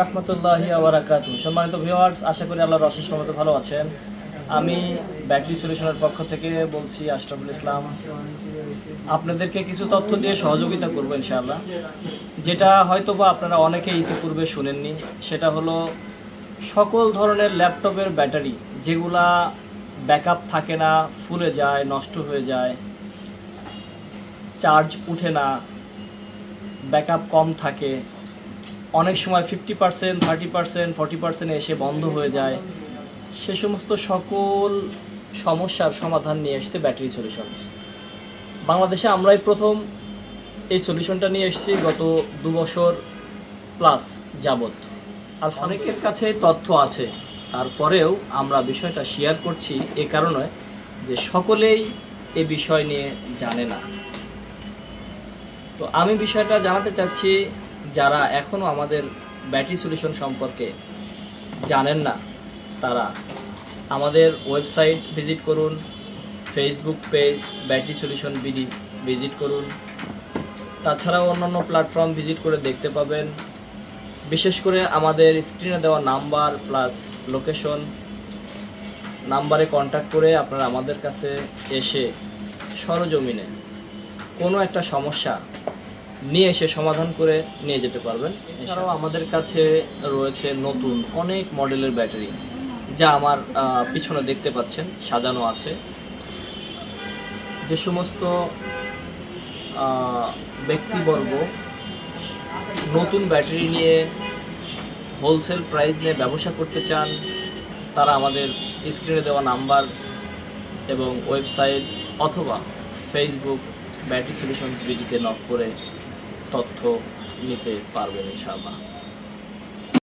রহমতুল্লাহি আবরাকাতু সম্মানিত ভিউয়ার্স আশা করি আল্লাহর অশেষ রহমতে ভালো আছেন। আমি ব্যাটারি সলিউশনের পক্ষ থেকে বলছি আশরাফুল ইসলাম। আপনাদেরকে কিছু তথ্য দিয়ে সহযোগিতা করব ইনশাআল্লাহ। যেটা হয়তো বা আপনারা অনেকে ইতিপূর্বে শুনেননি, সেটা হলো সকল ধরনের ল্যাপটপের ব্যাটারি, যেগুলা ব্যাকআপ থাকে না, ফুলে যায়, নষ্ট হয়ে যায়, চার্জ উঠে না, ব্যাকআপ কম থাকে অনেক সময় fifty percent thirty percent forty percent এসে বন্ধ হয়ে যায়। সে সমস্ত সকল সমস্যার সমাধান নিয়ে এসছে ব্যাটারি সলিউশন বাংলাদেশে আমরাই প্রথম এই সলিউশনটা নিয়ে এসেছি গত দু বছর প্লাস যাবত আর অনেকের কাছে তথ্য আছে, তারপরেও আমরা বিষয়টা শেয়ার করছি এ কারণে যে সকলেই এ বিষয় নিয়ে জানে না। তো আমি বিষয়টা জানাতে চাচ্ছি যারা এখনও আমাদের ব্যাটারি সলিউশন সম্পর্কে জানেন না, তারা আমাদের ওয়েবসাইট ভিজিট করুন Facebook page battery solution BD visit করুন। তাছাড়াও অন্যান্য প্ল্যাটফর্ম ভিজিট করে দেখতে পাবেন। বিশেষ করে আমাদের স্ক্রিনে দেওয়া নাম্বার প্লাস লোকেশন নাম্বারে কন্ট্যাক্ট করে আপনারা আমাদের কাছে এসে সরজমিনে কোনো একটা সমস্যা নিয়ে এসে সমাধান করে নিয়ে যেতে পারবেন। এছাড়াও আমাদের কাছে রয়েছে নতুন অনেক মডেলের ব্যাটারি যা আমার পিছনে দেখতে পাচ্ছেন সাজানো আছে। যে সমস্ত ব্যক্তিবর্গ নতুন ব্যাটারি নিয়ে হোলসেল প্রাইস নিয়ে ব্যবসা করতে চান তারা আমাদের স্ক্রিনে দেওয়া নাম্বার এবং ওয়েবসাইট অথবা ফেসবুক ব্যাটারি সলিউশন বিডিতে নক করে তথ্য নিতে পারবেন ইনশাআল্লাহ।